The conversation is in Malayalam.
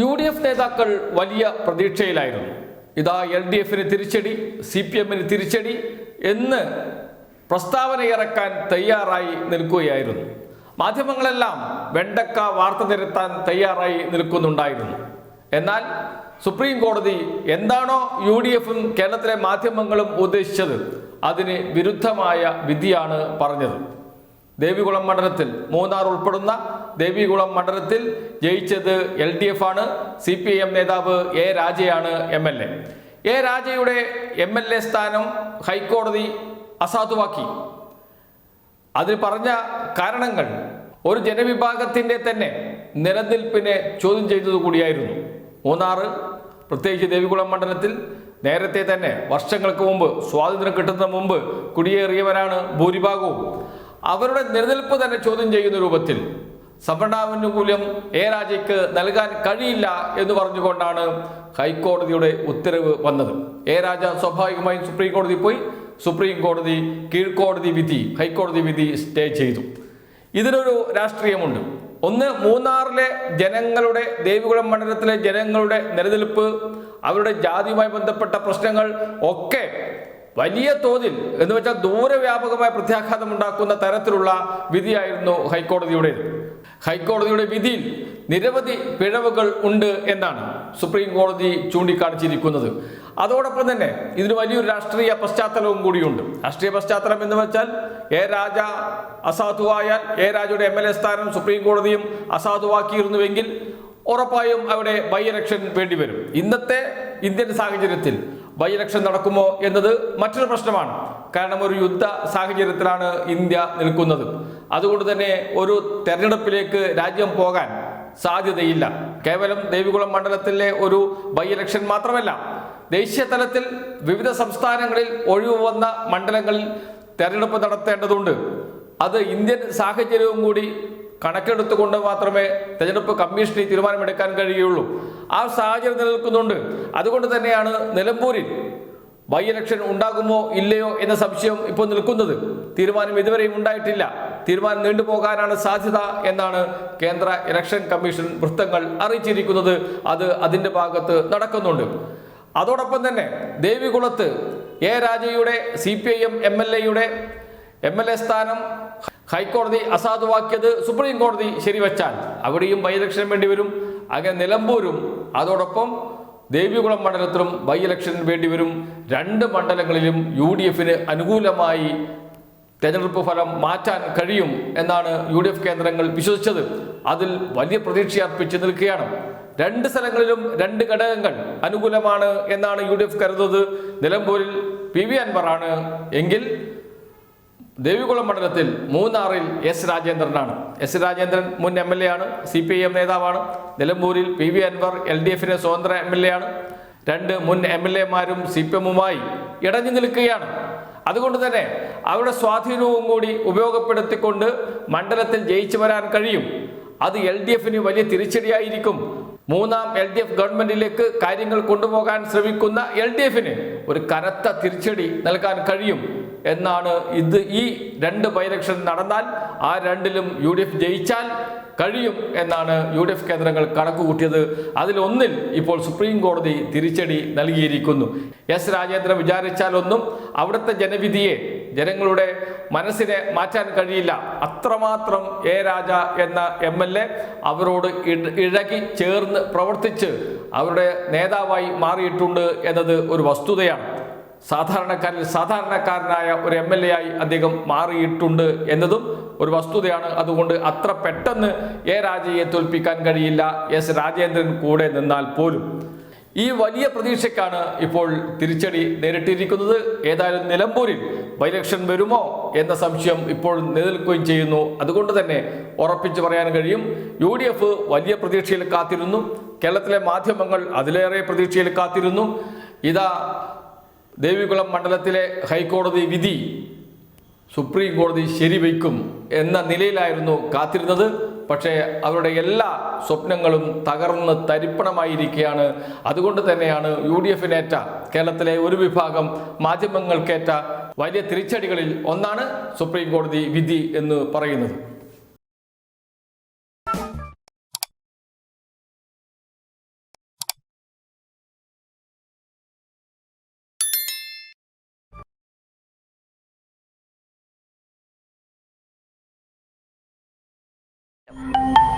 യു ഡി എഫ് നേതാക്കൾ വലിയ പ്രതീക്ഷയിലായിരുന്നു. ഇതാ എൽ ഡി എഫിന് തിരിച്ചടി സി പി എമ്മിന് തിരിച്ചടി എന്ന് പ്രസ്താവന ഇറക്കാൻ തയ്യാറായി നിൽക്കുകയായിരുന്നു. മാധ്യമങ്ങളെല്ലാം വെണ്ടക്ക വാർത്ത നിരത്താൻ തയ്യാറായി നിൽക്കുന്നുണ്ടായിരുന്നു. എന്നാൽ സുപ്രീം കോടതി എന്താണോ യു ഡി എഫും കേരളത്തിലെ മാധ്യമങ്ങളും ഉദ്ദേശിച്ചത് അതിന് വിരുദ്ധമായ വിധിയാണ് പറഞ്ഞത്. ദേവികുളം മണ്ഡലത്തിൽ മൂന്നാർ ഉൾപ്പെടുന്ന ദേവികുളം മണ്ഡലത്തിൽ ജയിച്ചത് എൽ ഡി എഫ് ആണ്. സി പി ഐ എം നേതാവ് A Raja M L A. A രാജയുടെ M L A സ്ഥാനം ഹൈക്കോടതി അസാധുവാക്കി. അതിൽ പറഞ്ഞ കാരണങ്ങൾ ഒരു ജനവിഭാഗത്തിന്റെ തന്നെ നിലനിൽപ്പിനെ ചോദ്യം ചെയ്തത് കൂടിയായിരുന്നു. മൂന്നാറ് പ്രത്യേകിച്ച് ദേവികുളം മണ്ഡലത്തിൽ നേരത്തെ തന്നെ വർഷങ്ങൾക്ക് മുമ്പ് സ്വാതന്ത്ര്യം കിട്ടുന്ന മുമ്പ് കുടിയേറിയവരാണ് ഭൂരിഭാഗവും. അവരുടെ നിലനിൽപ്പ് തന്നെ ചോദ്യം ചെയ്യുന്ന രൂപത്തിൽ സംവരണാനുകൂല്യം എ രാജയ്ക്ക് നൽകാൻ കഴിയില്ല എന്ന് പറഞ്ഞുകൊണ്ടാണ് ഹൈക്കോടതിയുടെ ഉത്തരവ് വന്നത്. എ രാജ സ്വാഭാവികമായും സുപ്രീം കോടതി പോയി. സുപ്രീം കോടതി കീഴ്ക്കോടതി വിധി ഹൈക്കോടതി വിധി സ്റ്റേ ചെയ്തു. ഇതിനൊരു രാഷ്ട്രീയമുണ്ട്. ഒന്ന് മൂന്നാറിലെ ജനങ്ങളുടെ ദേവികുളം മണ്ഡലത്തിലെ ജനങ്ങളുടെ നിലനിൽപ്പ് അവരുടെ ജാതിയുമായി ബന്ധപ്പെട്ട പ്രശ്നങ്ങൾ ഒക്കെ വലിയ തോതിൽ എന്ന് വെച്ചാൽ ദൂരവ്യാപകമായ പ്രത്യാഘാതം ഉണ്ടാക്കുന്ന തരത്തിലുള്ള വിധിയായിരുന്നു ഹൈക്കോടതിയുടേത്. ഹൈക്കോടതിയുടെ വിധിയിൽ നിരവധി പിഴവുകൾ ഉണ്ട് എന്നാണ് സുപ്രീം കോടതി ചൂണ്ടിക്കാണിച്ചിരിക്കുന്നത്. അതോടൊപ്പം തന്നെ ഇതിന് വലിയൊരു രാഷ്ട്രീയ പശ്ചാത്തലവും കൂടിയുണ്ട്. രാഷ്ട്രീയ പശ്ചാത്തലം എന്ന് വെച്ചാൽ എ രാജ അസാധുവായാൽ എ രാജയുടെ എം എൽ എ സ്ഥാനം സുപ്രീം കോടതിയും അസാധുവാക്കിയിരുന്നുവെങ്കിൽ ഉറപ്പായും അവിടെ ബൈ ഇലക്ഷൻ വേണ്ടിവരും. ഇന്നത്തെ ഇന്ത്യൻ സാഹചര്യത്തിൽ ബൈ ഇലക്ഷൻ നടക്കുമോ എന്നത് മറ്റൊരു പ്രശ്നമാണ്. കാരണം ഒരു യുദ്ധ സാഹചര്യത്തിലാണ് ഇന്ത്യ നിൽക്കുന്നത്. അതുകൊണ്ട് തന്നെ ഒരു തെരഞ്ഞെടുപ്പിലേക്ക് രാജ്യം പോകാൻ സാധ്യതയില്ല. കേവലം ദേവികുളം മണ്ഡലത്തിലെ ഒരു ബൈ ഇലക്ഷൻ മാത്രമല്ല ദേശീയ തലത്തിൽ വിവിധ സംസ്ഥാനങ്ങളിൽ ഒഴിവ് വന്ന മണ്ഡലങ്ങളിൽ തെരഞ്ഞെടുപ്പ് നടത്തേണ്ടതുണ്ട്. അത് ഇന്ത്യൻ സാഹചര്യവും കൂടി കണക്കെടുത്തുകൊണ്ട് മാത്രമേ തെരഞ്ഞെടുപ്പ് കമ്മീഷന് തീരുമാനമെടുക്കാൻ കഴിയുള്ളൂ. ആ സാഹചര്യം നിലനിൽക്കുന്നുണ്ട്. അതുകൊണ്ട് തന്നെയാണ് നിലമ്പൂരിൽ ബൈ ഇലക്ഷൻ ഉണ്ടാകുമോ ഇല്ലയോ എന്ന സംശയം ഇപ്പോൾ നിൽക്കുന്നത്. തീരുമാനം ഇതുവരെയും ഉണ്ടായിട്ടില്ല. തീരുമാനം നീണ്ടുപോകാനാണ് സാധ്യത എന്നാണ് കേന്ദ്ര ഇലക്ഷൻ കമ്മീഷൻ വൃത്തങ്ങൾ അറിയിച്ചിരിക്കുന്നത്. അത് അതിന്റെ ഭാഗത്ത് നടക്കുന്നുണ്ട്. അതോടൊപ്പം തന്നെ ദേവികുളത്ത് A രാജയുടെ C P I M M L എയുടെ എം എൽ എ സ്ഥാനം ഹൈക്കോടതി അസാധുവാക്കിയത് സുപ്രീം കോടതി ശരിവച്ചാൽ. അവിടെയും ബൈ ഇലക്ഷൻ വേണ്ടി വരും. അങ്ങനെ നിലമ്പൂരും അതോടൊപ്പം ദേവികുളം മണ്ഡലത്തിലും ബൈ ഇലക്ഷന് വേണ്ടിവരും രണ്ട് മണ്ഡലങ്ങളിലും യു ഡി എഫിന് അനുകൂലമായി തെരഞ്ഞെടുപ്പ് ഫലം മാറ്റാൻ കഴിയും എന്നാണ് യു ഡി എഫ് കേന്ദ്രങ്ങൾ വിശ്വസിച്ചത്. അതിൽ വലിയ പ്രതീക്ഷ അർപ്പിച്ച് നിൽക്കുകയാണ്. രണ്ട് സ്ഥലങ്ങളിലും രണ്ട് ഘടകങ്ങൾ അനുകൂലമാണ് എന്നാണ് യു ഡി എഫ് കരുതുന്നത്. നിലമ്പൂരിൽ പി വി അൻവറാണ് എങ്കിൽ ദേവികുളം മണ്ഡലത്തിൽ മൂന്നാറിൽ എസ് രാജേന്ദ്രനാണ്. എസ് രാജേന്ദ്രൻ മുൻ എം എൽ എ ആണ് സി പി ഐ എം നേതാവാണ്. നിലമ്പൂരിൽ P V Anvar L D എഫിന്റെ സ്വതന്ത്ര എം എൽ എ ആണ്. രണ്ട് മുൻ എം എൽ എമാരും സി പി എമ്മുമായി ഇടഞ്ഞു നിൽക്കുകയാണ്. അതുകൊണ്ട് തന്നെ അവരുടെ സ്വാധീനവും കൂടി ഉപയോഗപ്പെടുത്തിക്കൊണ്ട് മണ്ഡലത്തിൽ ജയിച്ചു വരാൻ കഴിയും. അത് എൽ ഡി എഫിന് വലിയ തിരിച്ചടിയായിരിക്കും. മൂന്നാം എൽ ഡി എഫ് ഗവൺമെന്റിലേക്ക് കാര്യങ്ങൾ കൊണ്ടുപോകാൻ ശ്രമിക്കുന്ന എൽ ഡി എഫിന് ഒരു കനത്ത തിരിച്ചടി നൽകാൻ കഴിയും. എന്നാണ് ഇത് ഈ രണ്ട് ബൈലക്ഷൻ നടന്നാൽ ആ രണ്ടിലും യു ഡി എഫ് ജയിച്ചാൽ കഴിയും എന്നാണ് യു ഡി എഫ് കേന്ദ്രങ്ങൾ കണക്കുകൂട്ടിയത്. അതിലൊന്നിൽ ഇപ്പോൾ സുപ്രീം കോടതി തിരിച്ചടി നൽകിയിരിക്കുന്നു. എസ് രാജേന്ദ്രൻ വിചാരിച്ചാലൊന്നും അവിടുത്തെ ജനവിധിയെ ജനങ്ങളുടെ മനസ്സിനെ മാറ്റാൻ കഴിയില്ല. അത്രമാത്രം എ രാജ എന്ന എം എൽ എ അവരോട് ഇഴകി ചേർന്ന് പ്രവർത്തിച്ച് അവരുടെ നേതാവായി മാറിയിട്ടുണ്ട് എന്നത് ഒരു വസ്തുതയാണ്. സാധാരണക്കാരിൽ സാധാരണക്കാരനായ ഒരു എം എൽ എ ആയി അദ്ദേഹം മാറിയിട്ടുണ്ട് എന്നതും ഒരു വസ്തുതയാണ്. അതുകൊണ്ട് അത്ര പെട്ടെന്ന് എ രാജയെ തോൽപ്പിക്കാൻ കഴിയില്ല. എസ് രാജേന്ദ്രൻ കൂടെ നിന്നാൽ പോലും. ഈ വലിയ പ്രതീക്ഷയ്ക്കാണ് ഇപ്പോൾ തിരിച്ചടി നേരിട്ടിരിക്കുന്നത്. ഏതായാലും നിലമ്പൂരിൽ ബൈലക്ഷൻ വരുമോ എന്ന സംശയം ഇപ്പോൾ നിലനിൽക്കുകയും ചെയ്യുന്നു. അതുകൊണ്ട് തന്നെ ഉറപ്പിച്ചു പറയാൻ കഴിയും യു ഡി എഫ് വലിയ പ്രതീക്ഷയിൽ കാത്തിരുന്നു. കേരളത്തിലെ മാധ്യമങ്ങൾ അതിലേറെ പ്രതീക്ഷയിൽ കാത്തിരുന്നു. ഇതാ ദേവികുളം മണ്ഡലത്തിലെ ഹൈക്കോടതി വിധി സുപ്രീം കോടതി ശരിവയ്ക്കും എന്ന നിലയിലായിരുന്നു കാത്തിരുന്നത്. പക്ഷേ അവരുടെ എല്ലാ സ്വപ്നങ്ങളും തകർന്ന് തരിപ്പണമായിരിക്കുകയാണ്. അതുകൊണ്ട് തന്നെയാണ് യു ഡി എഫിനേറ്റ കേരളത്തിലെ ഒരു വിഭാഗം മാധ്യമങ്ങൾക്കേറ്റ വലിയ തിരിച്ചടികളിൽ ഒന്നാണ് സുപ്രീം കോടതി വിധി എന്ന് പറയുന്നത്. Yep.